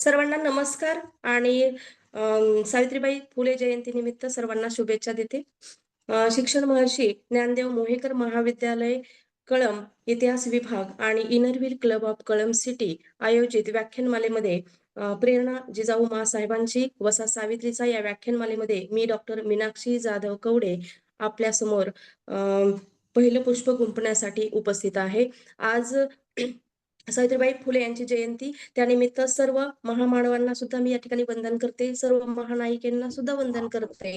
सर्वांना नमस्कार आणि सावित्रीबाई फुले जयंती निमित्त सर्वांना शुभेच्छा देते. शिक्षण महर्षी ज्ञानदेव मोहेकर महाविद्यालय कळम इतिहास विभाग आणि Inner Wheel club of Kalamb city आयोजित व्याख्यानमालेमध्ये प्रेरणा जिजाऊ महासाहेबांची वसा सावित्रीचा या व्याख्यानमालेमध्ये मी डॉक्टर मीनाक्षी जाधव कवडे आपल्यासमोर पहिलं पुष्प गुंपण्यासाठी उपस्थित आहे. आज सावित्रीबाई फुले यांची जयंती. त्यानिमित्त सर्व महामानवांना सुद्धा मी या ठिकाणी वंदन करते. सर्व महानायिकांना सुद्धा वंदन करते.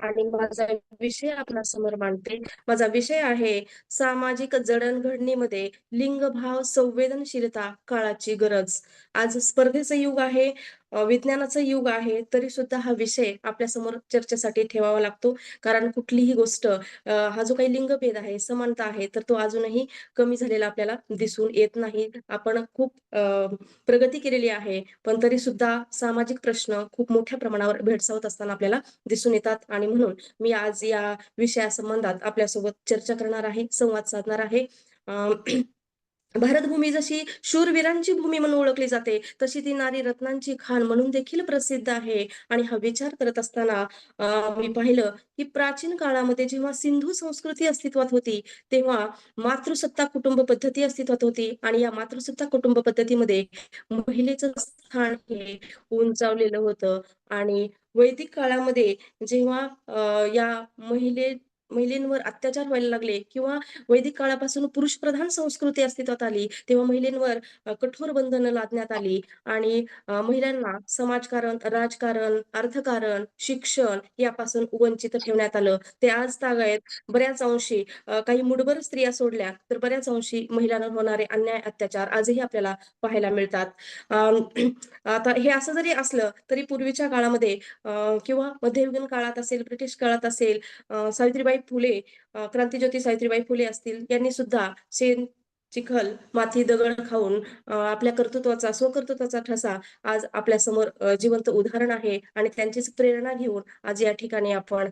आणि माझा विषय आपला समोर मांडते. माझा विषय आहे सामाजिक जडणघडणीमध्ये लिंगभाव संवेदनशीलता काळाची गरज. आज स्पर्धेचं युग आहे. विज्ञानाचं युग आहे तरी सुद्धा हा विषय आपल्यासमोर चर्चेसाठी ठेवावा लागतो. कारण कुठलीही गोष्ट हा जो काही लिंगभेद आहे समानता आहे तर तो अजूनही कमी झालेला आपल्याला दिसून येत नाही. आपण खूप प्रगती केलेली आहे पण तरी सुद्धा सामाजिक प्रश्न खूप मोठ्या प्रमाणावर भेडसावत असताना आपल्याला दिसून येतात. आणि म्हणून मी आज या विषयासंबंधात आपल्यासोबत चर्चा करणार आहे संवाद साधणार आहे. भारतभूमी जशी शूरवीरांची भूमी म्हणून ओळखली जाते तशी ती नारी रत्नांची खाण म्हणून देखील प्रसिद्ध आहे. आणि हा विचार करत असताना मी पाहिलं की प्राचीन काळामध्ये जेव्हा सिंधू संस्कृती अस्तित्वात होती तेव्हा मातृसत्ता कुटुंब पद्धती अस्तित्वात होती. आणि या मातृसत्ता कुटुंब पद्धतीमध्ये महिलेचं स्थान हे उंचावलेलं होतं. आणि वैदिक काळामध्ये जेव्हा या महिले महिलांवर अत्याचार व्हायला लागले किंवा वैदिक काळापासून पुरुष प्रधान संस्कृती अस्तित्वात आली तेव्हा महिलांवर कठोर बंधनं लादण्यात आली आणि महिलांना समाजकारण राजकारण अर्थकारण शिक्षण यापासून वंचित ठेवण्यात आलं. ते आज तागायत बऱ्याच अंशी काही मुडबर स्त्रिया सोडल्या तर बऱ्याच अंशी महिलांवर होणारे अन्याय अत्याचार आजही आपल्याला पाहायला मिळतात. आता हे असं जरी असलं तरी पूर्वीच्या काळामध्ये किंवा मध्ययुगीन काळात असेल ब्रिटिश काळात असेल सावित्रीबाई सावित्रीबाई फुले क्रांतीज्योती सावित्रीबाई फुले असतील यांनी सुद्धा शेण चिखल माती दगड खाऊन आपल्या कर्तृत्वाचा स्वकर्तृत्वाचा ठसा आज आपल्यासमोर जिवंत उदाहरण आहे आणि त्यांचीच प्रेरणा घेऊन आज या ठिकाणी आपण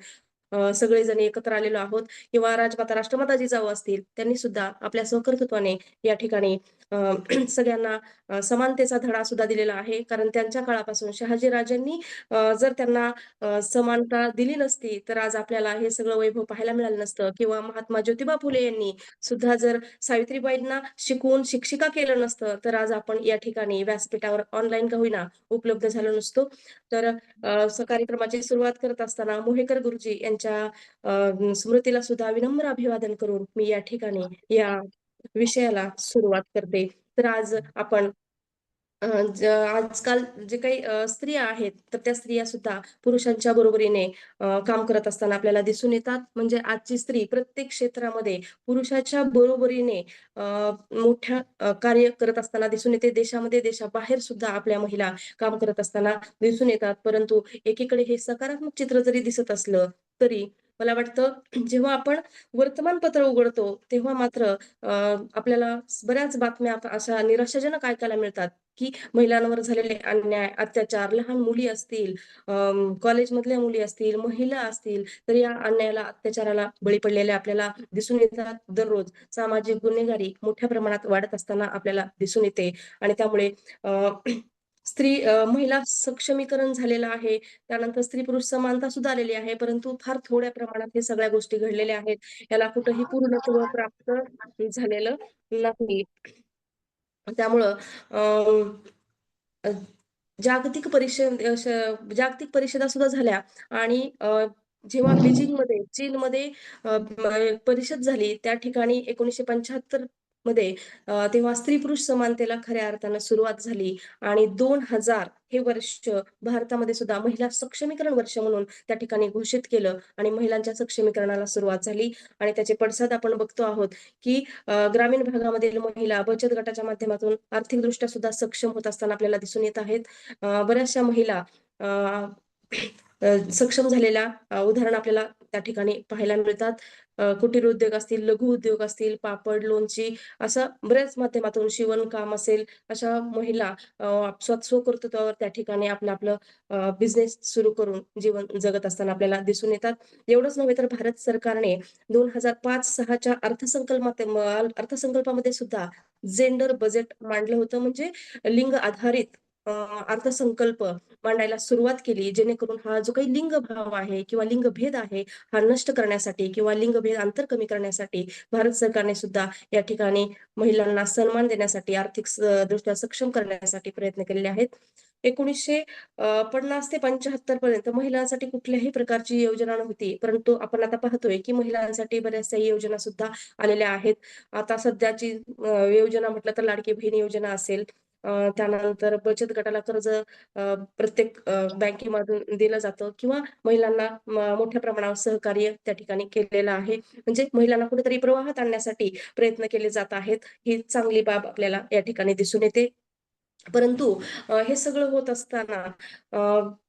सगळेजण एकत्र आलेलो आहोत. किंवा राजमाता राष्ट्रमाता जिजाऊ असतील त्यांनी सुद्धा आपल्या सहकर्तृत्वाने या ठिकाणी सगळ्यांना समानतेचा धडा सुद्धा दिलेला आहे. कारण त्यांच्या काळापासून शहाजी राजांनी जर त्यांना समानता दिली नसती तर आज आपल्याला हे सगळं वैभव पाहायला मिळालं नसतं. किंवा महात्मा ज्योतिबा फुले यांनी सुद्धा जर सावित्रीबाईंना शिकवून शिक्षिका केलं नसतं तर आज आपण या ठिकाणी व्यासपीठावर ऑनलाईन का होईना उपलब्ध झालो नसतो. तर कार्यक्रमाची सुरुवात करत असताना मोहेकर गुरुजी यांच्या स्मृतीला सुद्धा विनम्र अभिवादन करून मी या ठिकाणी या विषयाला सुरुवात करते. तर आज आपण आजकाल जे काही स्त्रिया आहेत तर त्या स्त्रिया सुद्धा पुरुषांच्या बरोबरीने काम करत असताना आपल्याला दिसून येतात. म्हणजे आजची स्त्री प्रत्येक क्षेत्रामध्ये पुरुषाच्या बरोबरीने मोठ्या कार्य करत असताना दिसून येते. देशामध्ये देशाबाहेर सुद्धा आपल्या महिला काम करत असताना दिसून येतात. परंतु एकीकडे हे सकारात्मक चित्र जरी दिसत असलं तरी मला वाटतं जेव्हा आपण वर्तमानपत्र उघडतो तेव्हा मात्र आपल्याला बऱ्याच बातम्या अशा निराशाजनक ऐकायला मिळतात की महिलांवर झालेले अन्याय अत्याचार लहान मुली असतील कॉलेजमधल्या मुली असतील महिला असतील तर या अन्यायाला अत्याचाराला बळी पडलेल्या आपल्याला दिसून येतात दररोज. सामाजिक गुन्हेगारी मोठ्या प्रमाणात वाढत असताना आपल्याला दिसून येते आणि त्यामुळे स्त्री महिला सक्षमीकरण झालेलं आहे. त्यानंतर स्त्री पुरुष समानता सुद्धा आलेली आहे. परंतु फार थोड्या प्रमाणात हे सगळ्या गोष्टी घडलेल्या आहेत. याला कुठंही पूर्णत्व प्राप्त झालेलं नाही. त्यामुळं जागतिक परिषद जागतिक परिषदा सुद्धा झाल्या. आणि जेव्हा बीजिंगमध्ये चीन मध्ये परिषद झाली त्या ठिकाणी एकोणीशे पंच्याहत्तर मध्ये तेव्हा स्त्री पुरुष समानतेला खऱ्या अर्थानं सुरुवात झाली आणि दोन हजार हे वर्ष भारतामध्ये सुद्धा महिला सक्षमीकरण वर्ष म्हणून त्या ठिकाणी घोषित केलं आणि महिलांच्या सक्षमीकरणाला सुरुवात झाली. आणि त्याचे पडसाद आपण बघतो आहोत की ग्रामीण भागामधील महिला बचत गटाच्या माध्यमातून आर्थिकदृष्ट्या सुद्धा सक्षम होत असताना आपल्याला दिसून येत आहेत. बऱ्याचशा महिला सक्षम झालेल्या उदाहरण आपल्याला त्या ठिकाणी पाहायला मिळतात. कुटीर उद्योग असतील लघु उद्योग असतील पापड लोणची असं बऱ्याच माध्यमातून शिवणकाम असेल अशा महिला स्वकर्तृत्वावर त्या ठिकाणी आपलं आपलं बिझनेस सुरू करून जीवन जगत असताना आपल्याला दिसून येतात. एवढंच नव्हे तर भारत सरकारने दोन हजार पाच सहाच्या अर्थसंकल्पात अर्थसंकल्पामध्ये सुद्धा जेंडर बजेट मांडलं होतं. म्हणजे लिंग आधारित अर्थसंकल्प मांडायला सुरुवात केली जेणेकरून हा जो काही लिंगभाव आहे किंवा लिंगभेद आहे हा नष्ट करण्यासाठी किंवा लिंगभेद अंतर कमी करण्यासाठी भारत सरकारने सुद्धा या ठिकाणी महिलांना सन्मान देण्यासाठी आर्थिक दृष्ट्या सक्षम करण्यासाठी प्रयत्न केलेले आहेत. एकोणीसशे पन्नास ते पंच्याहत्तर पर्यंत महिलांसाठी कुठल्याही प्रकारची योजना नव्हती परंतु आपण आता पाहतोय की महिलांसाठी बऱ्याचशा योजना सुद्धा आलेल्या आहेत. आता सध्याची योजना म्हटलं तर लाडकी बहीण योजना असेल त्यानंतर बचत गटाला कर्ज प्रत्येक बँकेमधून दिलं जातं किंवा महिलांना मोठ्या प्रमाणावर सहकार्य त्या ठिकाणी केलेलं आहे. म्हणजे महिलांना कुठेतरी प्रवाहात आणण्यासाठी प्रयत्न केले जात आहेत. ही चांगली बाब आपल्याला या ठिकाणी दिसून येते. परंतु हे सगळं होत असताना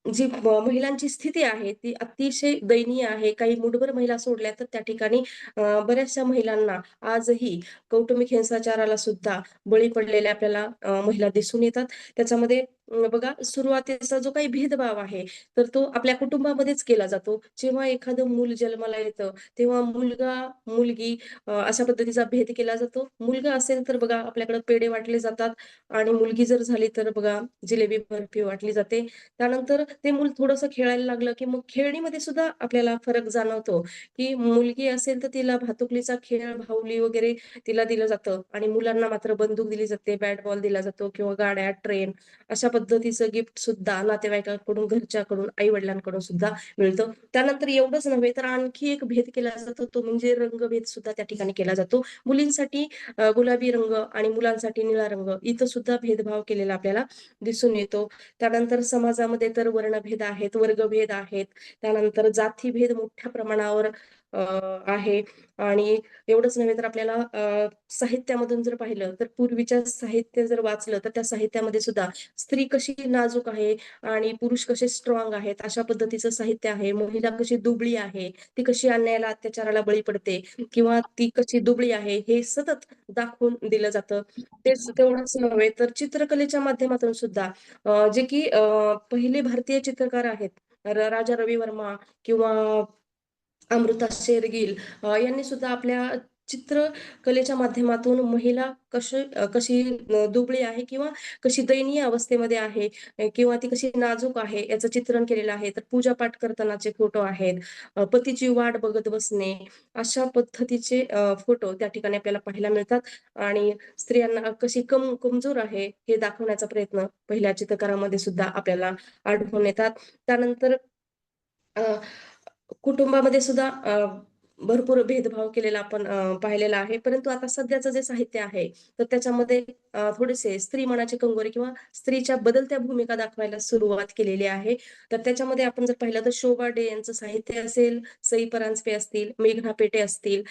जी महिलांची स्थिती आहे ती अतिशय दयनीय आहे. काही मुठभर महिला सोडल्या तर त्या ठिकाणी बऱ्याचशा महिलांना आजही कौटुंबिक हिंसाचाराला सुद्धा बळी पडलेल्या आपल्याला महिला दिसून येतात. त्याच्यामध्ये बघा सुरुवातीचा जो काही भेदभाव आहे तर तो आपल्या कुटुंबामध्येच केला जातो. जेव्हा एखादं मूल जन्माला येतं तेव्हा मुलगा मुलगी अशा पद्धतीचा भेद केला जातो. मुलगा असेल तर बघा आपल्याकडे पेढे वाटले जातात आणि मुलगी जर झाली तर बघा जिलेबी बर्फी वाटली जाते. त्यानंतर ते मूल थोडस खेळायला लागलं की मग खेळणीमध्ये सुद्धा आपल्याला फरक जाणवतो. की मुलगी असेल तर तिला भातुकलीचा खेळ भावली वगैरे तिला दिलं जातं आणि मुलांना मात्र बंदूक दिली जाते बॅट बॉल दिला जातो किंवा गाड्या ट्रेन अशा पद्धतीचं गिफ्ट सुद्धा नातेवाईकांकडून घरच्याकडून आई वडिलांकडून सुद्धा मिळतं. त्यानंतर एवढंच नव्हे तर आणखी एक भेद केला जातो. तो म्हणजे रंगभेद सुद्धा त्या ठिकाणी केला जातो. मुलींसाठी गुलाबी रंग आणि मुलांसाठी निळा रंग इथं सुद्धा भेदभाव केलेला आपल्याला दिसून येतो. त्यानंतर समाजामध्ये तर वर्णभेद आहेत वर्गभेद आहेत. त्यानंतर जातीभेद मोठ्या प्रमाणावर आहे. आणि एवढंच नव्हे तर आपल्याला साहित्यामधून जर पाहिलं तर पूर्वीच्या साहित्य जर वाचलं तर त्या साहित्यामध्ये सुद्धा स्त्री कशी नाजूक आहे आणि पुरुष कसे स्ट्रॉंग आहेत अशा पद्धतीचं साहित्य आहे. महिला कशी दुबळी आहे ती कशी अन्यायाला अत्याचाराला बळी पडते किंवा ती कशी दुबळी आहे हे सतत दाखवून दिलं जातं. तेच तेवढंच नव्हे तर चित्रकलेच्या माध्यमातून सुद्धा जे की पहिले भारतीय चित्रकार आहेत राजा रवी वर्मा किंवा अमृता शेरगिल यांनी सुद्धा आपल्या चित्रकलेच्या माध्यमातून महिला कशी कशी दुबळी आहे किंवा कशी दयनीय अवस्थेमध्ये आहे किंवा ती कशी नाजूक आहे याचं चित्रण केलेलं आहे. तर पूजा पाठ करतानाचे फोटो आहेत पतीची वाट बघत बसणे अशा पद्धतीचे फोटो त्या ठिकाणी आपल्याला पाहायला मिळतात. आणि स्त्रियांना कशी कम कमजोर आहे हे दाखवण्याचा प्रयत्न पहिल्या चित्रकारामध्ये सुद्धा आपल्याला आढळून येतात. त्यानंतर अं कुटुंबामध्ये सुद्धा भरपूर भेदभाव केलेला आपण पाहिलेला आहे. परंतु आता सध्याचं जे साहित्य आहे तर त्याच्यामध्ये थोडेसे स्त्री मनाचे कंगोरे किंवा स्त्रीच्या बदलत्या भूमिका दाखवायला सुरुवात केलेली आहे. तर त्याच्यामध्ये आपण जर पाहिलं तर शोभा डे यांचं साहित्य असेल सई परांजपे असतील मेघना पेटे असतील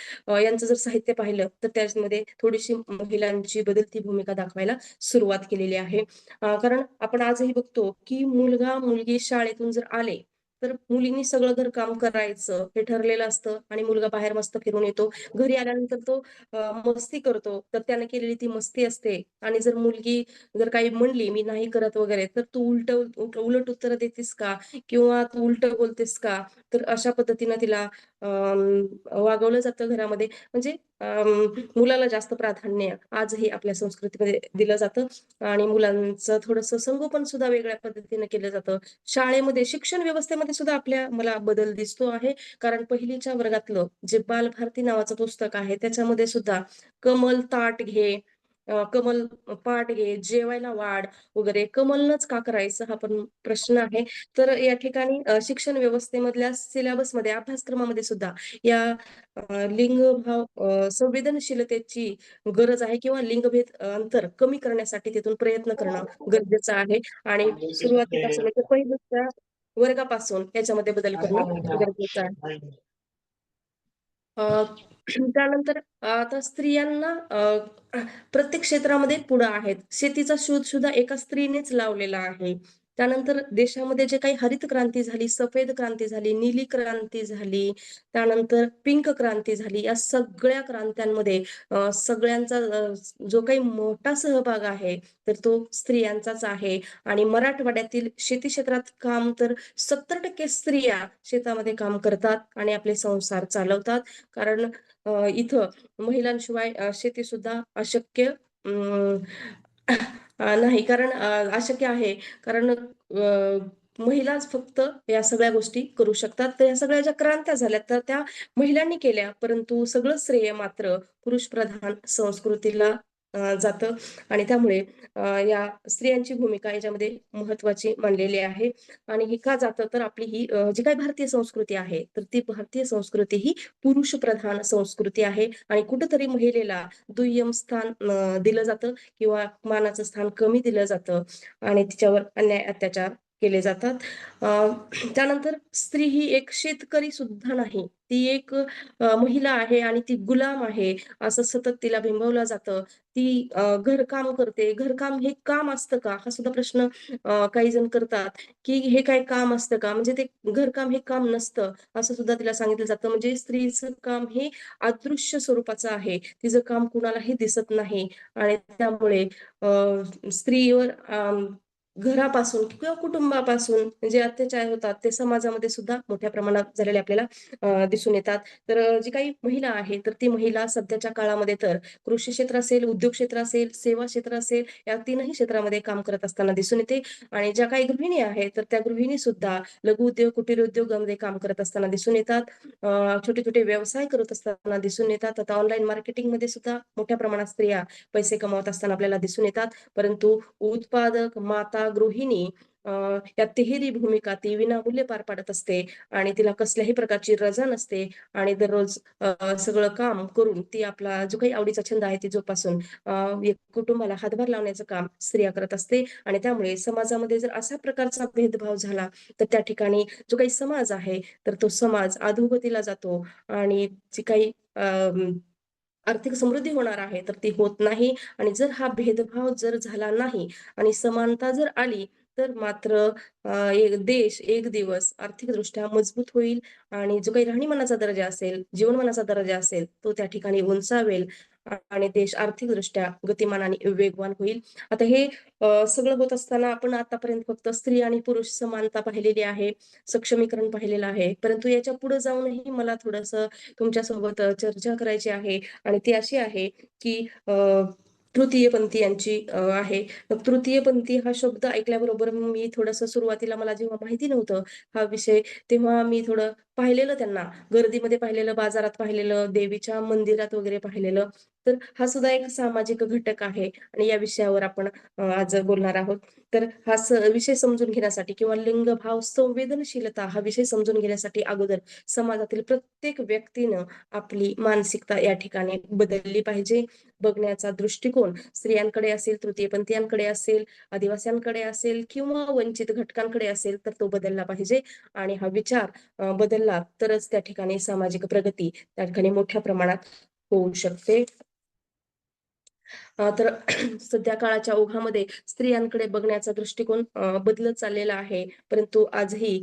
यांचं जर साहित्य पाहिलं तर त्याच्यामध्ये थोडीशी महिलांची बदलती भूमिका दाखवायला सुरुवात केलेली आहे. कारण आपण आजही बघतो की मुलगा मुलगी शाळेतून जर आले तर मुलींनी सगळं घर काम करायचं हे ठरलेलं असतं आणि मुलगा बाहेर मस्त फिरून येतो. घरी आल्यानंतर तो मस्ती करतो. तर त्याने केलेली ती मस्ती असते. आणि जर मुलगी जर काही म्हणली मी नाही करत वगैरे तर तू उलट उलट उत्तर देतेस का? किंवा तू उलट बोलतेस का? तर अशा पद्धतीनं तिला वागवलं जातं घरामध्ये. म्हणजे मुलाला जास्त प्राधान्य आजही आपल्या संस्कृतीमध्ये दिलं जातं आणि मुलांचं थोडस संगोपन सुद्धा वेगळ्या पद्धतीने केलं जातं. शाळेमध्ये शिक्षण व्यवस्थेमध्ये सुद्धा आपल्या मला बदल दिसतो आहे. कारण पहिलीच्या वर्गातलं जे बालभारती नावाचं पुस्तक आहे त्याच्यामध्ये सुद्धा कमल ताट घे कमल पाठ घे जेवायला वाढ वगैरे. कमलनच का करायचं हा पण प्रश्न आहे. तर या ठिकाणी शिक्षण व्यवस्थेमधल्या सिलेबसमध्ये अभ्यासक्रमामध्ये सुद्धा या लिंगभाव संवेदनशीलतेची गरज आहे किंवा लिंगभेद अंतर कमी करण्यासाठी तिथून प्रयत्न करणं गरजेचं आहे. आणि सुरुवातीपासून म्हणजे पहिल्या वर्गापासून याच्यामध्ये बदल करणं गरजेचं आहे. त्यानंतर आता स्त्रियांना प्रत्येक क्षेत्रामध्ये पुढं आहेत. शेतीचा शोध सुद्धा एका स्त्रीनेच लावलेला आहे. त्यानंतर देशामध्ये जे काही हरित क्रांती झाली सफेद क्रांती झाली नीली क्रांती झाली त्यानंतर पिंक क्रांती झाली या सगळ्या क्रांत्यांमध्ये सगळ्यांचा जो काही मोठा सहभाग आहे तर तो स्त्रियांचाच आहे. आणि मराठवाड्यातील शेती क्षेत्रात काम तर सत्तर टक्के स्त्रिया शेतामध्ये काम करतात आणि आपले संसार चालवतात. कारण इथं महिलांशिवाय शेती सुद्धा अशक्य नाही कारण अशक्य आहे. कारण महिलाच फक्त या सगळ्या गोष्टी करू शकतात. तर या सगळ्या ज्या क्रांत्या झाल्या, तर त्या महिलांनी केल्या. परंतु सगळं श्रेय मात्र पुरुष प्रधान संस्कृतीला जातं. आणि त्यामुळे या स्त्रियांची भूमिका याच्यामध्ये महत्त्वाची मानलेली आहे. आणि हे का जातं, तर आपली ही जी काही भारतीय संस्कृती आहे, तर ती भारतीय संस्कृती ही पुरुष प्रधान संस्कृती आहे. आणि कुठंतरी महिलेला दुय्यम स्थान दिलं जातं किंवा मानाचं स्थान कमी दिलं जातं. आणि तिच्यावर अन्याय, अत्याचार केले जातात. त्यानंतर स्त्री ही एक शेतकरी सुद्धा नाही. ती एक महिला आहे आणि ती गुलाम आहे, असं सतत तिला बिंबवलं जातं. ती घरकाम करते. घरकाम हे काम असतं का? हा सुद्धा प्रश्न काही जण करतात, की हे काय काम असतं का? म्हणजे ते घरकाम हे काम नसतं, असं सुद्धा तिला सांगितलं जातं. म्हणजे स्त्रीचं काम हे अदृश्य स्वरूपाचं आहे. तिचं काम कुणालाही दिसत नाही आणि त्यामुळे अ, स्त्रीवर घरापासून किंवा कुटुंबापासून जे अत्याचार होतात, ते समाजामध्ये सुद्धा मोठ्या प्रमाणात झालेले आपल्याला दिसून येतात. तर जी काही महिला आहे, तर ती महिला सध्याच्या काळामध्ये तर कृषी क्षेत्र असेल, उद्योग क्षेत्र असेल, सेवा क्षेत्र असेल, या तीनही क्षेत्रामध्ये काम करत असताना दिसून येते आणि ज्या काही गृहिणी आहेत, तर त्या गृहिणी सुद्धा लघु उद्योग कुटीर उद्योगामध्ये काम करत असताना दिसून येतात. छोटे-छोटे व्यवसाय करत असताना दिसून येतात. आता ऑनलाईन मार्केटिंगमध्ये सुद्धा मोठ्या प्रमाणात स्त्रिया पैसे कमावत असताना आपल्याला दिसून येतात. परंतु उत्पादक, माता, गृहिणी या तिहेरी भूमिका ती विनामूल्य पार पाडत असते आणि तिला कसल्याही प्रकारची रजा नसते आणि दररोज सगळं काम करून ती आपला जो काही आवडीचा छंद आहे, ती जोपासून कुटुंबाला हातभार लावण्याचं काम स्त्रिया करत असते आणि त्यामुळे समाजामध्ये जर अशा प्रकारचा भेदभाव झाला, तर त्या ठिकाणी जो काही समाज आहे, तर तो समाज अधोगतीला जातो आणि जी काही अं, आर्थिक समृद्धी होणार आहे, तर ती होत नाही. आणि जर हा भेदभाव जर झाला नाही आणि समानता जर आली, तर मात्र एक देश एक दिवस आर्थिकदृष्ट्या मजबूत होईल. आणि जो काही राहणीमानाचा दर्जा असेल, जीवनमानाचा दर्जा असेल, तो त्या ठिकाणी उंचावेल. आणि देश आर्थिकदृष्ट्या गतिमान आणि वेगवान होईल. आता हे सगळं होत असताना आपण आतापर्यंत फक्त स्त्री आणि पुरुष समानता पाहिलेली आहे, सक्षमीकरण पाहिलेलं आहे. परंतु याच्यापुढे जाऊनही मला थोडंसं तुमच्यासोबत चर्चा करायची आहे आणि ती अशी आहे, की अ, तृतीयपंथी यांची आहे. तृतीयपंथी हा शब्द ऐकल्याबरोबर मी थोडंसं सुरुवातीला मला जेव्हा माहिती नव्हतं हा विषय, तेव्हा मी थोडं पाहिलेलं त्यांना. गर्दीमध्ये पाहिलेलं, बाजारात पाहिलेलं, देवीच्या मंदिरात वगैरे पाहिलेलं. तर हा सुद्धा एक सामाजिक घटक आहे आणि या विषयावर आपण आज बोलणार आहोत. तर हा विषय समजून घेण्यासाठी किंवा लिंगभाव संवेदनशीलता हा विषय समजून घेण्यासाठी अगोदर समाजातील प्रत्येक व्यक्तीनं आपली मानसिकता या ठिकाणी बदलली पाहिजे. बघण्याचा दृष्टिकोन स्त्रियांकडे असेल, तृतीयपंथीयांकडे असेल, आदिवासींकडे असेल किंवा वंचित घटकांकडे असेल, तर तो बदलला पाहिजे आणि हा विचार बदल लाभ तरच त्या ठिकाणी सामाजिक प्रगती त्या ठिकाणी मोठ्या प्रमाणात होऊ शकते. तर सध्या काळाच्या ओघामध्ये स्त्रियांकडे बघण्याचा दृष्टिकोन बदलत चाललेला आहे. परंतु आजही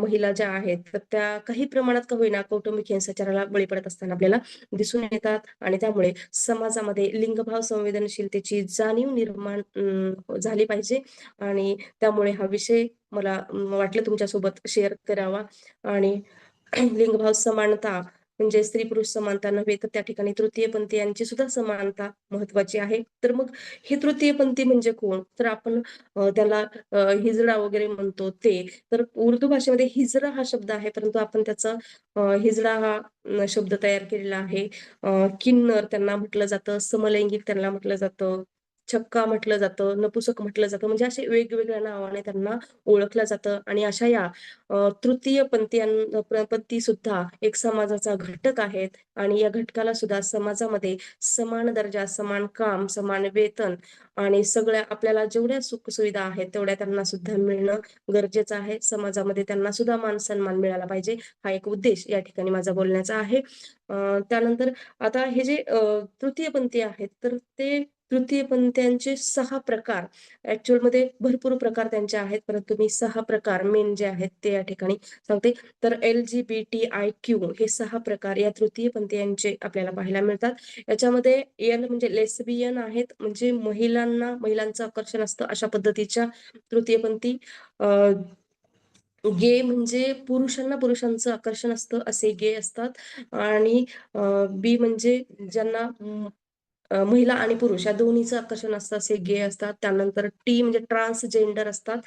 महिला ज्या आहेत, तर त्या काही प्रमाणात का होईना कौटुंबिक हिंसाचाराला बळी पडत असताना आपल्याला दिसून येतात. आणि त्यामुळे समाजामध्ये लिंगभाव संवेदनशीलतेची जाणीव निर्माण अं, झाली पाहिजे. आणि त्यामुळे हा विषय मला वाटलं तुमच्यासोबत शेअर करावा. आणि लिंगभाव समानता म्हणजे स्त्री-पुरुष समानता नव्हे, तर त्या ठिकाणी तृतीयपंथीयांची सुद्धा समानता महत्वाची आहे. तर मग हे तृतीयपंथी म्हणजे कोण? तर आपण त्याला हिजडा वगैरे म्हणतो ते. तर उर्दू भाषेमध्ये हिजरा हा शब्द आहे, परंतु आपण त्याचा हिजडा हा शब्द तयार केलेला आहे. किन्नर त्यांना म्हटलं जातं, समलैंगिक त्यांना म्हटलं जातं, छक्का म्हटलं जातं, नपुसक म्हटलं जातं. म्हणजे असे वेगवेगळ्या नावाने त्यांना ओळखलं जातं आणि अशा या तृतीय पंथीयां पंथी सुद्धा एक समाजाचा घटक आहेत आणि या घटकाला सुद्धा समाजामध्ये समान दर्जा, समान काम, समान वेतन आणि सगळ्या आपल्याला जेवढ्या सुख सुविधा आहेत, तेवढ्या त्यांना सुद्धा मिळणं गरजेचं आहे. समाजामध्ये त्यांना सुद्धा मान-सन्मान मिळाला पाहिजे, हा एक उद्देश या ठिकाणी माझा बोलण्याचा आहे. त्यानंतर आता हे जे तृतीयपंथी आहेत, तर ते तृतीयपंथीयांचे 6 प्रकार ऍक्च्युअलमध्ये भरपूर प्रकार त्यांचे आहेत, परंतु मी सहा प्रकार मेन जे आहेत ते या ठिकाणी सांगते. तर एल-जी-बी-टी-आय-क्यू हे सहा प्रकार या तृतीयपंथीयांचे आपल्याला पाहायला मिळतात. याच्यामध्ये एल म्हणजे लेस्बियन आहेत, म्हणजे महिलांना महिलांचं आकर्षण असतं अशा पद्धतीच्या तृतीयपंथी. गे म्हणजे पुरुषांना पुरुषांचं आकर्षण असतं असे गे असतात. आणि बी म्हणजे ज्यांना महिला आणि पुरुष या दोन्हीचं आकर्षण असतं असे गे असतात. त्यानंतर टी म्हणजे ट्रान्सजेंडर असतात.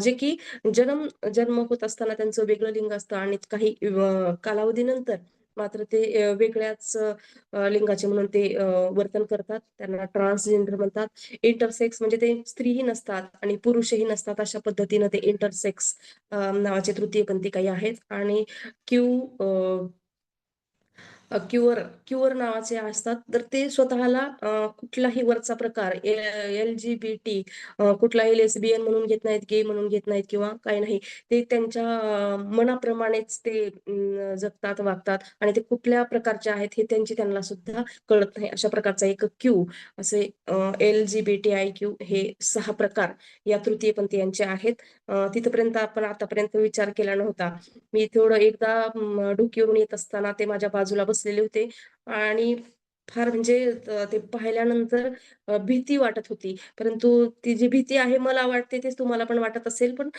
जे की जन्म जन्म होत असताना त्यांचं वेगळं लिंग असतं. आणि काही कालावधीनंतर मात्र ते वेगळ्याच लिंगाचे म्हणून ते वर्तन करतात. त्यांना ट्रान्सजेंडर म्हणतात. इंटरसेक्स म्हणजे ते स्त्रीही नसतात आणि पुरुषही नसतात अशा पद्धतीनं ते इंटरसेक्स नावाचे तृतीय पंथी काही आहेत. आणि क्यू क्युअर क्युअर नावाचे असतात. तर ते स्वतःला कुठलाही वरचा प्रकार एल जी बी टी कुठलाही लेसबियन म्हणून घेत नाहीत गे म्हणून घेत नाहीत किंवा काही नाही ते त्यांच्या मनाप्रमाणेच ते जगतात वागतात आणि ते कुठल्या प्रकारचे आहेत हे त्यांची त्यांना सुद्धा कळत नाही. अशा प्रकारचा एक क्यू असे L G B T I Q हे सहा प्रकार या तृतीयपंथीयांचे आहेत. तिथपर्यंत आपण आतापर्यंत विचार केला नव्हता. मी थोडं एकदा म, डोकीवरून येत असताना ते माझ्या बाजूला बसलेले होते. आणि फार म्हणजे ते पाहिल्यानंतर भीती वाटत होती. परंतु ती जी भीती आहे मला वाटते तेच तुम्हाला पण वाटत असेल. पण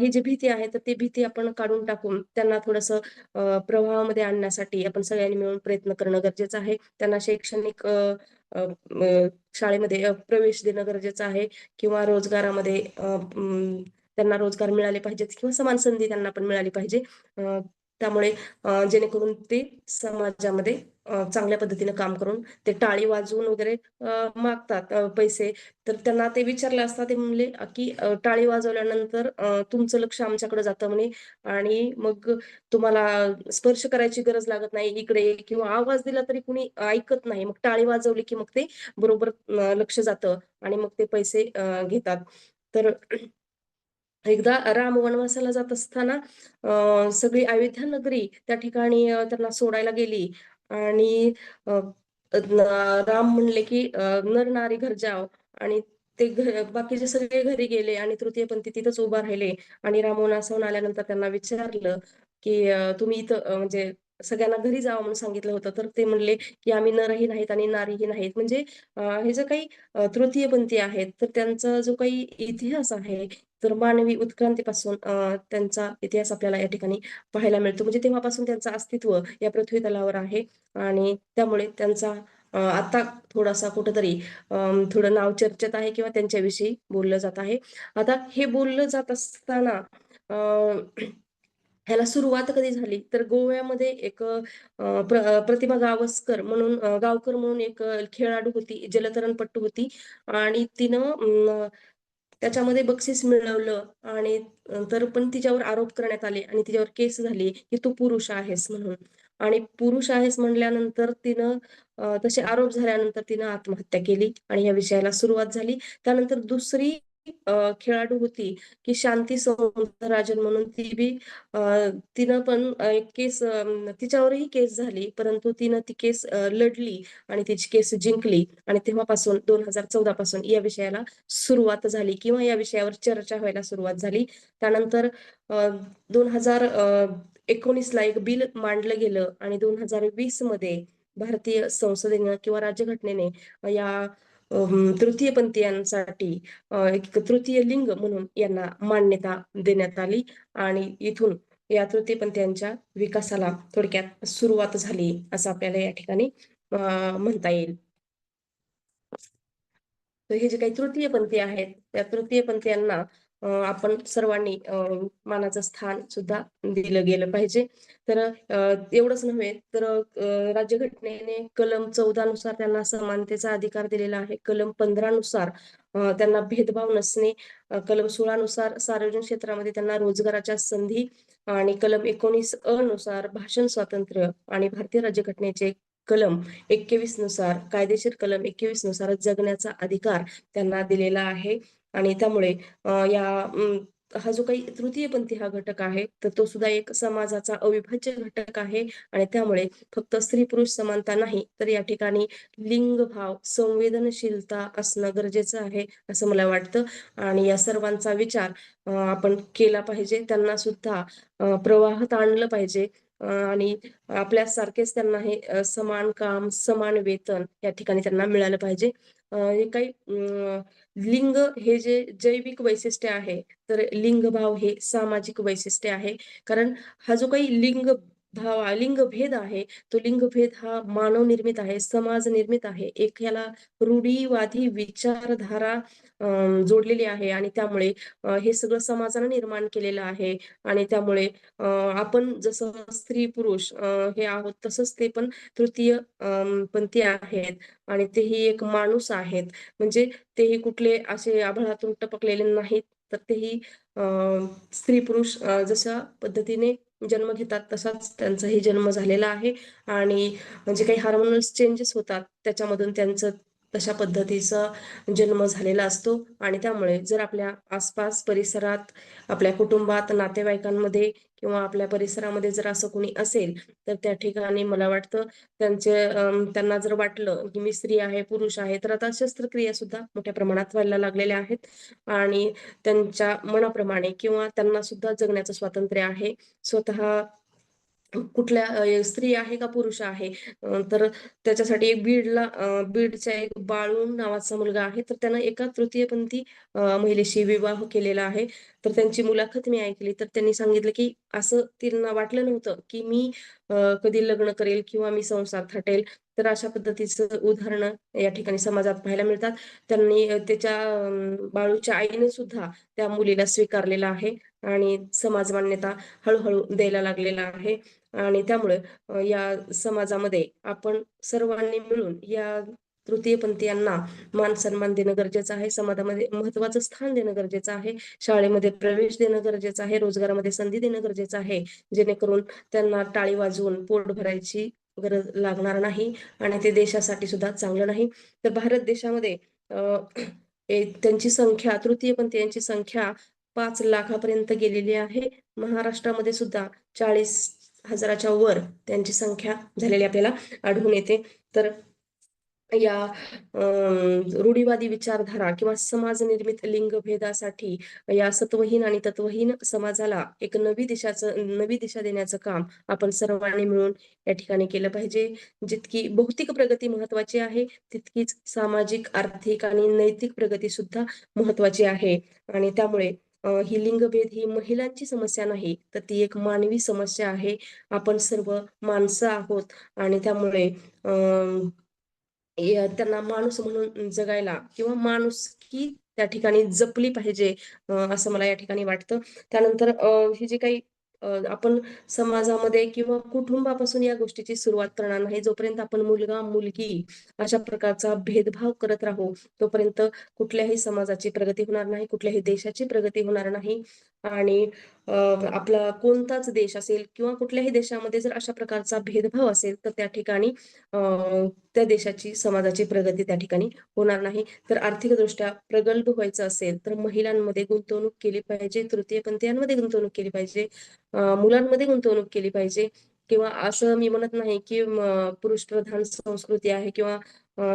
ही जी भीती आहे तर ती भीती आपण काढून टाकून त्यांना थोडंसं प्रवाहामध्ये आणण्यासाठी आपण सगळ्यांनी मिळून प्रयत्न करणं गरजेचं आहे. त्यांना शैक्षणिक शाळेमध्ये प्रवेश देणं गरजेचं आहे. किंवा रोजगारामध्ये त्यांना रोजगार मिळाले पाहिजेत. किंवा समान संधी त्यांना पण मिळाली पाहिजे. त्यामुळे जेणेकरून ते समाजामध्ये चांगल्या पद्धतीने काम करून ते टाळी वाजवून वगैरे मागतात पैसे. तर त्यांना ते विचारले असता ते म्हणले की टाळी वाजवल्यानंतर तुमचं लक्ष आमच्याकडे जातं म्हणे. आणि मग तुम्हाला स्पर्श करायची गरज लागत नाही इकडे किंवा आवाज दिला तरी कुणी ऐकत नाही. मग टाळी वाजवली की मग ते बरोबर लक्ष जातं आणि मग ते पैसे घेतात. तर एकदा राम वनवासाला जात असताना सगळी अयोध्या नगरी त्या ठिकाणी त्यांना सोडायला गेली. आणि राम म्हणले की नर नारी घर जाव आणि ते घर बाकीचे सगळे घरी गेले आणि तृतीयपंथी तिथंच उभा राहिले. आणि राम वनवासाहून आल्यानंतर त्यांना विचारलं की तुम्ही इथं म्हणजे सगळ्यांना घरी जावं म्हणून सांगितलं होतं. तर ते म्हणले की आम्ही नरही नाहीत आणि नारीही नाहीत. म्हणजे हे जे काही तृतीयपंथी आहेत तर त्यांचा जो काही इतिहास आहे तर मानवी उत्क्रांतीपासून त्यांचा इतिहास आपल्याला या ठिकाणी पाहायला मिळतो. म्हणजे तेव्हापासून त्यांचं अस्तित्व या पृथ्वी तलावर आहे आणि त्यामुळे त्यांचा आता थोडासा कुठंतरी थोडं नाव चर्चेत आहे किंवा त्यांच्याविषयी बोललं जात आहे. आता हे बोललं जात असताना अं ह्याला सुरुवात कधी झाली? तर गोव्यामध्ये एक प्र- प्रतिभा गावस्कर म्हणून गावकर म्हणून एक खेळाडू होती जलतरणपट्टू होती. आणि तिनं त्याच्यामध्ये बक्षीस मिळवलं आणि तर पण तिच्यावर आरोप करण्यात आले आणि तिच्यावर केस झाली की तू पुरुष आहेस म्हणून. आणि पुरुष आहेस म्हणल्यानंतर तिनं तसे आरोप झाल्यानंतर तिनं आत्महत्या केली आणि या विषयाला सुरुवात झाली. त्यानंतर दुसरी खेळाडू होती की शांती सौंदरराजन म्हणून ती बी तिनं पण एक केस तिच्यावरही केस झाली परंतु तिनं ती केस लढली आणि तिची केस जिंकली आणि तेव्हापासून दोन हजार चौदा पासून या विषयाला सुरुवात झाली किंवा या विषयावर चर्चा व्हायला सुरुवात झाली. त्यानंतर दोन हजार एकोणीसला एक बिल मांडलं गेलं आणि दोन हजार वीसमध्ये भारतीय संसदेने किंवा राज्यघटनेने या तृतीयपंथीयांसाठी अ, एक तृतीय लिंग म्हणून यांना मान्यता देण्यात आली आणि इथून या तृतीयपंथीयांच्या विकासाला थोडक्यात सुरुवात झाली असं आपल्याला या ठिकाणी म्हणता येईल. तर हे जे काही तृतीयपंथी आहेत त्या तृतीयपंथीयांना अ, आपण सर्वांनी मानाचं स्थान सुद्धा दिलं गेलं पाहिजे. तर एवढंच नव्हे तर राज्यघटनेने कलम चौदा नुसार त्यांना समानतेचा अधिकार दिलेला आहे. कलम पंधरा नुसार त्यांना भेदभाव नसणे कलम सोळा नुसार सार्वजनिक क्षेत्रामध्ये त्यांना रोजगाराच्या संधी आणि कलम एकोणीस अ नुसार भाषण स्वातंत्र्य आणि भारतीय राज्यघटनेचे कलम एकवीसनुसार कायदेशीर कलम एकवीसनुसार जगण्याचा अधिकार त्यांना दिलेला आहे. आणि त्यामुळे या हा जो काही तृतीयपंथी हा घटक आहे तर तो सुद्धा एक समाजाचा अविभाज्य घटक आहे. आणि त्यामुळे फक्त स्त्री पुरुष समानता नाही तर या ठिकाणी लिंगभाव संवेदनशीलता असणं गरजेचं आहे असं मला वाटतं. आणि या सर्वांचा विचार आपण केला पाहिजे. त्यांना सुद्धा प्रवाहात आणलं पाहिजे. आणि आपल्यासारखेच त्यांना हे समान काम समान वेतन या ठिकाणी त्यांना मिळालं पाहिजे. हे काही अं, लिंग हे जे जैविक वैशिष्ट्य आहे तर लिंगभाव हे सामाजिक वैशिष्ट्य आहे. कारण हा जो काही लिंग हा लिंगभेद आहे, तो लिंगभेद हा मानव निर्मित आहे, समाज निर्मित आहे. एक ह्याला रूढीवादी विचारधारा जोडलेली आहे आणि त्यामुळे हे सगळं समाजानं निर्माण केलेलं आहे आणि त्यामुळे आपण जसं स्त्री-पुरुष हे आहोत तसंच ते पण तृतीय अं, पंथी आहेत आणि तेही एक माणूस आहेत. म्हणजे तेही कुठले असे आभाळातून टपकलेले नाहीत, तर तेही स्त्री-पुरुष जशा पद्धतीने जन्म घेतात तसाच त्यांचाही जन्म झालेला आहे. आणि म्हणजे काही हार्मोनल चेंजेस होतात त्याच्यामधून त्यांचं तशा पद्धतीचा जन्म झालेला असतो आणि त्यामुळे जर आपल्या आसपास परिसरात, आपल्या कुटुंबात, नातेवाईकांमध्ये किंवा आपल्या परिसरामध्ये जर असं कोणी असेल, तर त्या ठिकाणी मला वाटतं त्यांचे त्यांना जर वाटलं, की मी स्त्री आहे, पुरुष आहे, तर आता शस्त्रक्रिया सुद्धा मोठ्या प्रमाणात व्हायला लागलेल्या आहेत आणि त्यांच्या मनाप्रमाणे किंवा त्यांना सुद्धा जगण्याचं स्वातंत्र्य आहे. स्वतः कुठल्या स्त्री आहे का पुरुष आहे तर त्याच्यासाठी एक बीडला बीडचा एक बाळू नावाचा मुलगा आहे, तर त्यानं एका तृतीयपंथी महिलेशी विवाह केलेला आहे. तर त्यांची मुलाखत मी ऐकली, तर त्यांनी सांगितलं, की असं त्यांना वाटलं नव्हतं, की मी कधी लग्न करेल किंवा मी संसार थाटेल. तर अशा पद्धतीचं उदाहरणं या ठिकाणी समाजात पाहायला मिळतात. त्यांनी त्याच्या बाळूच्या आईने सुद्धा त्या मुलीला स्वीकारलेलं आहे आणि समाज मान्यता हळूहळू द्यायला लागलेला आहे आणि त्यामुळे या समाजामध्ये आपण सर्वांनी मिळून या तृतीयपंथीयांना मान-सन्मान देणं गरजेचं आहे. समाजामध्ये महत्वाचं स्थान देणं गरजेचं आहे. शाळेमध्ये प्रवेश देणं गरजेचं आहे. रोजगारामध्ये संधी देणं गरजेचं आहे. जेणेकरून त्यांना टाळी वाजवून पोट भरायची गरज लागणार नाही आणि ते देशासाठी सुद्धा चांगलं नाही. तर भारत देशामध्ये अ, त्यांची संख्या तृतीयपंथीयांची संख्या पाच लाखापर्यंत गेलेली आहे. महाराष्ट्रामध्ये सुद्धा चाळीस हजाराच्या वर त्यांची संख्या झालेली आपल्याला आढळून येते. तर या रूढीवादी विचारधारा किंवा समाज निर्मित लिंगभेदासाठी या सत्वहीन आणि तत्वहीन समाजाला एक नवी दिशाचं नवी दिशा देण्याचं काम आपण सर्वांनी मिळून या ठिकाणी केलं पाहिजे. जितकी भौतिक प्रगती महत्त्वाची आहे, तितकीच सामाजिक, आर्थिक आणि नैतिक प्रगती सुद्धा महत्त्वाची आहे आणि त्यामुळे ही लिंगभेद ही महिलांची समस्या नाही, तर ती एक मानवी समस्या आहे. आपण सर्व माणसं आहोत आणि त्यामुळे त्यांना माणूस म्हणून जगायला किंवा माणूस की त्या ठिकाणी जपली पाहिजे असं मला या ठिकाणी वाटतं. त्यानंतर हे जे काही आपण समाजामध्ये किंवा कुटुंबापासून या गोष्टीची सुरुवात करणार नाही. जोपर्यंत आपण मुलगा-मुलगी अशा प्रकारचा भेदभाव करत राहू, तोपर्यंत कुठल्याही समाजाची प्रगती होणार नाही, कुठल्याही देशाची प्रगती होणार नाही आणि आपला कोणताच देश असेल किंवा कुठल्याही देशामध्ये जर अशा प्रकारचा भेदभाव असेल, तर त्या ठिकाणी अ, त्या देशाची, समाजाची प्रगती त्या ठिकाणी होणार नाही. तर आर्थिकदृष्ट्या प्रगल्भ व्हायचं असेल, तर महिलांमध्ये गुंतवणूक केली पाहिजे, तृतीयपंथीयांमध्ये गुंतवणूक केली पाहिजे, मुलांमध्ये गुंतवणूक केली पाहिजे किंवा असं मी म्हणत नाही, की पुरुष पुरुषप्रधान संस्कृती आहे किंवा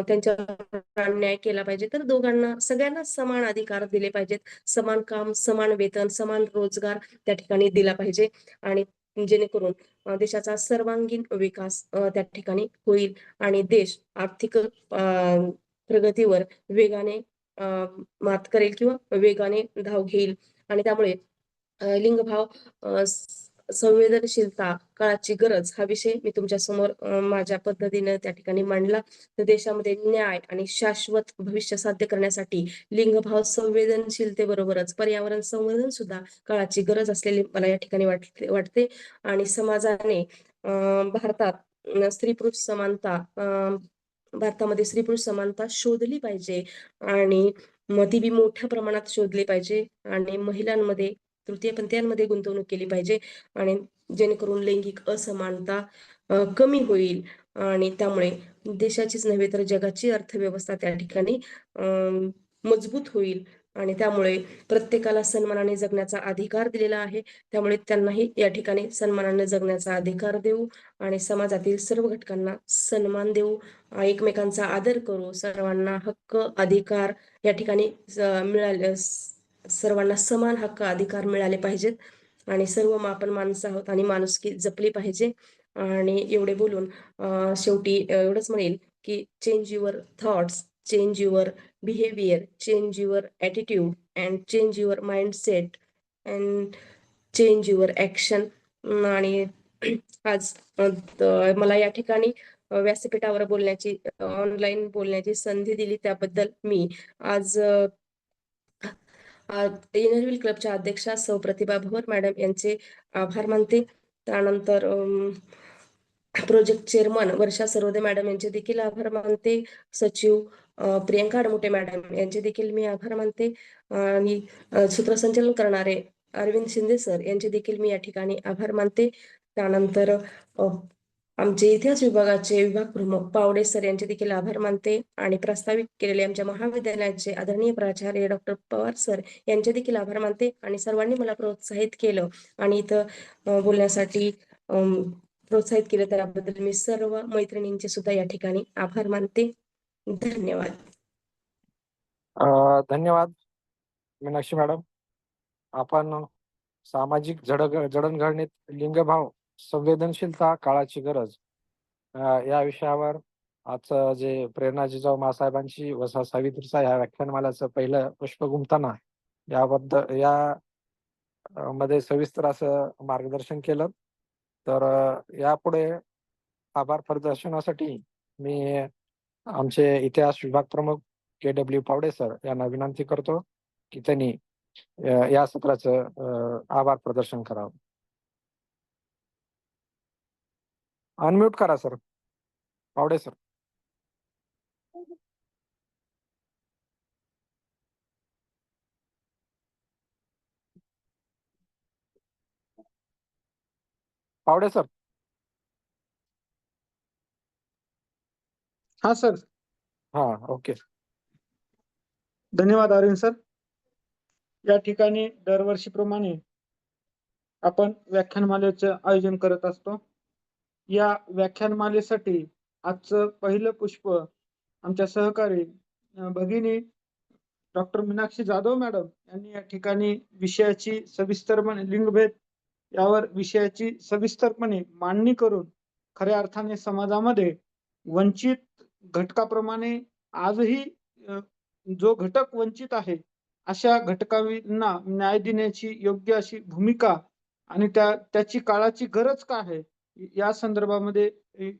त्यांच्या त्यांच्यावर अन्याय केला पाहिजे. तर दोघांना, सगळ्यांना समान अधिकार दिले पाहिजेत. समान काम, समान वेतन, समान रोजगार त्या ठिकाणी दिला पाहिजे आणि जेणेकरून देशाचा सर्वांगीण विकास त्या ठिकाणी होईल आणि देश आर्थिक अ, प्रगतीवर वेगाने मात करेल किंवा वेगाने धाव घेईल आणि त्यामुळे लिंगभाव संवेदनशीलता, काळाची गरज हा विषय मी तुमच्यासमोर समोर माझ्या पद्धतीने त्या ठिकाणी मांडला. तर देशामध्ये न्याय आणि शाश्वत भविष्य साध्य करण्यासाठी लिंगभाव संवेदनशीलतेबरोबरच पर्यावरण संवर्धन सुद्धा काळाची गरज असलेली मला या ठिकाणी वाटते वाटते आणि समाजाने भारतात स्त्री-पुरुष समानता भारतामध्ये स्त्री-पुरुष समानता शोधली पाहिजे आणि मग ती बी मोठ्या प्रमाणात शोधली पाहिजे आणि महिलांमध्ये, तृतीयपंथीयांमध्ये गुंतवणूक केली पाहिजे आणि जेणेकरून लैंगिक असमानता कमी होईल आणि त्यामुळे देशाचीच नव्हे तर जगाची अर्थव्यवस्था त्या ठिकाणी मजबूत होईल आणि त्यामुळे प्रत्येकाला सन्मानाने जगण्याचा अधिकार दिलेला आहे. त्यामुळे त्यांनाही या ठिकाणी सन्मानाने जगण्याचा अधिकार देऊ आणि समाजातील सर्व घटकांना सन्मान देऊ, एकमेकांचा आदर करू, सर्वांना हक्क, अधिकार या ठिकाणी मिळाले सर्वांना समान हक्क, अधिकार मिळाले पाहिजेत. आणि सर्व आपण माणसं आहोत आणि माणुसकी जपली पाहिजे. आणि एवढे बोलून शेवटी एवढंच म्हणेल, की change your thoughts, change your behaviour, change your attitude and change your mindset and change your action आणि आज मला या ठिकाणी व्यासपीठावर बोलण्याची ऑनलाईन बोलण्याची संधी दिली त्याबद्दल मी. आज इनरव्हील क्लबच्या अध्यक्षा सौ प्रतिभा भवर मॅडम यांचे आभार मानते. त्यानंतर project chairman Varsha Sarode madam यांचे देखील आभार मानते. सचिव प्रियंका अडमुटे मॅडम यांचे देखील मी आभार मानते. आणि सूत्रसंचलन सूत्रसंचालन करणारे अरविंद शिंदे सर यांचे देखील मी या ठिकाणी आभार मानते. त्यानंतर आमचे इतिहास विभागाचे विभाग प्रमुख पावडे सर यांचे देखील आभार मानते आणि प्रस्तावित केलेले आमच्या महाविद्यालयाचे आदरणीय प्राचार्य डॉक्टर पवार सर यांचे देखील आभार मानते आणि सर्वांनी मला प्रोत्साहित केलं. आणि इथं बोलण्यासाठी प्रोत्साहित केलं त्याबद्दल मी सर्व मैत्रिणींचे सुद्धा या ठिकाणी आभार मानते. धन्यवाद. धन्यवाद मीनाक्षी मॅडम. आपण सामाजिक जड जडणघडणीत लिंगभाव संवेदनशीलता काळाची गरज. या विषयावर आजचं जे प्रेरणा जिजाऊ मासाहेबांची वसा सावित्रीचा या व्याख्यानमालाचं पहिलं पुष्प गुंफताना याबद्दल या मध्ये सविस्तर असं मार्गदर्शन केलं. तर यापुढे आभार प्रदर्शनासाठी मी आमचे इतिहास विभाग प्रमुख के डब्ल्यू पावडे सर यांना विनंती करतो की त्यांनी या सत्राचं आभार प्रदर्शन करावं. अनम्यूट करा sir Pawde sir Pawde sir हा सर हा ओके. धन्यवाद अरविंद सर या ठिकाणी दरवर्षीप्रमाणे आपण व्याख्यानमालेचं आयोजन करत असतो. या व्याख्यानमालेसाठी आजचं पहिलं पुष्प आमच्या सहकारी भगिनी डॉक्टर मीनाक्षी जाधव मॅडम यांनी या ठिकाणी विषयाची सविस्तरपणे लिंगभेद यावर विषयाची सविस्तरपणे मांडणी करून खऱ्या अर्थाने समाजामध्ये वंचित घटकाप्रमाणे आजही जो घटक वंचित आहे अशा घटकांना न्याय देण्याची योग्य अशी भूमिका आणि त्या त्याची काळाची गरज का आहे? या संदर्भामध्ये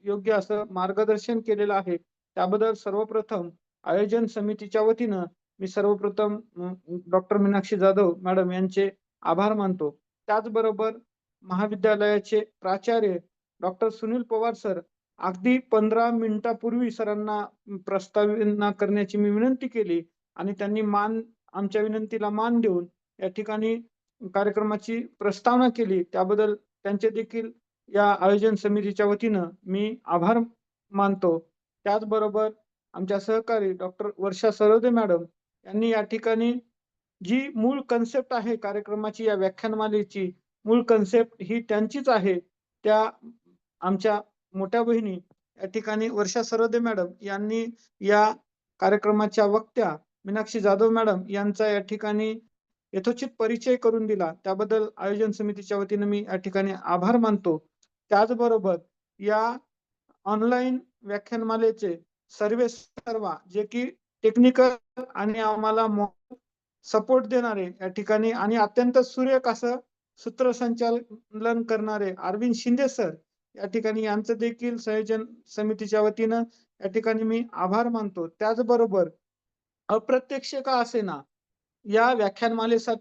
योग्य असं मार्गदर्शन केलेलं आहे. त्याबद्दल सर्वप्रथम आयोजन समितीच्या वतीनं मी सर्वप्रथम डॉक्टर मीनाक्षी जाधव मॅडम यांचे आभार मानतो. त्याचबरोबर महाविद्यालयाचे प्राचार्य डॉक्टर सुनील पवार सर अगदी पंधरा मिनिटापूर्वी सरांना प्रस्तावना करण्याची मी विनंती केली आणि त्यांनी मान आमच्या विनंतीला मान देऊन या ठिकाणी कार्यक्रमाची प्रस्तावना केली. त्याबद्दल त्यांचे देखील या आयोजन समितीच्या वतीनं मी आभार मानतो. त्याचबरोबर आमच्या सहकारी डॉक्टर वर्षा सरोदे मॅडम यांनी या ठिकाणी जी मूळ कन्सेप्ट आहे कार्यक्रमाची या व्याख्यानमालेची मूळ कन्सेप्ट ही त्यांचीच आहे. त्या आमच्या मोठ्या बहिणी या ठिकाणी वर्षा सरोदे मॅडम यांनी या कार्यक्रमाच्या वक्त्या मीनाक्षी जाधव मॅडम यांचा या ठिकाणी यथोचित परिचय करून दिला. त्याबद्दल आयोजन समितीच्या वतीनं मी या ठिकाणी आभार मानतो. त्याचबरोबर या ऑनलाईन व्याख्यानमालेचे सर्वे सर्वा जे की टेक्निकल आणि आम्हाला सपोर्ट देणारे या ठिकाणी आणि अत्यंत सुरेख असं सूत्रसंचालन करणारे अरविंद शिंदे सर या ठिकाणी यांचं देखील संयोजन समितीच्या वतीनं या ठिकाणी मी आभार मानतो. त्याचबरोबर अप्रत्यक्ष का असेना या व्याख्यानमालेसाठी